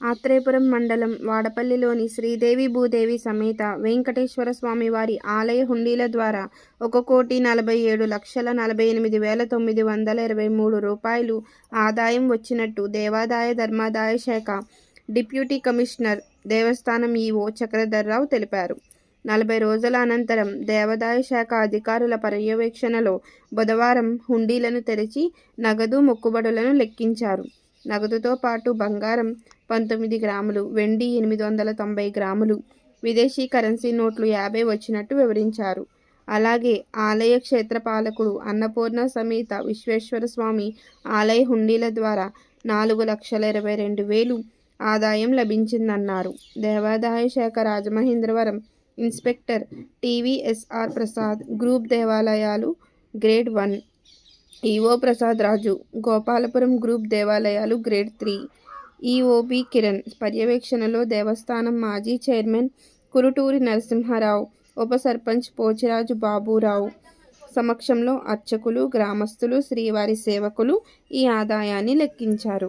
ఆత్రేయపురం మండలం వాడపల్లిలోని శ్రీదేవి భూదేవి సమేత వెంకటేశ్వర స్వామి వారి ఆలయ హుండీల ద్వారా ఒక కోటి నలభై ఏడు లక్షల నలభై ఎనిమిది వేల తొమ్మిది వందల ఇరవై మూడు రూపాయలు ఆదాయం వచ్చినట్టు దేవాదాయ ధర్మాదాయ శాఖ డిప్యూటీ కమిషనర్ దేవస్థానం ఈవో చక్రధర్రావు తెలిపారు. నలభై రోజుల అనంతరం దేవాదాయ శాఖ అధికారుల పర్యవేక్షణలో బుధవారం హుండీలను తెరిచి నగదు మొక్కుబడులను లెక్కించారు. నగదుతో పాటు బంగారం పంతొమ్మిది గ్రాములు వెండి ఎనిమిది వందల తొంభై గ్రాములు విదేశీ కరెన్సీ నోట్లు యాభై వచ్చినట్టు వివరించారు. అలాగే ఆలయ క్షేత్రపాలకుడు అన్నపూర్ణ సమేత విశ్వేశ్వర స్వామి ఆలయ హుండీల ద్వారా నాలుగు లక్షల ఇరవై రెండు వేలు ఆదాయం లభించిందన్నారు. దేవాదాయ శాఖ Rajamahendravaram inspector TVSR Prasad group దేవాలయాలు grade one EO Prasad Raju Gopalapuram group దేవాలయాలు grade three EO B Kiran. పర్యవేక్షణలో దేవస్థానం మాజీ చైర్మన్ కురుటూరి నరసింహారావు ఉప సర్పంచ్ పోచిరాజు బాబురావు సమక్షంలో అర్చకులు గ్రామస్తులు శ్రీవారి సేవకులు ఈ ఆదాయాన్ని లెక్కించారు.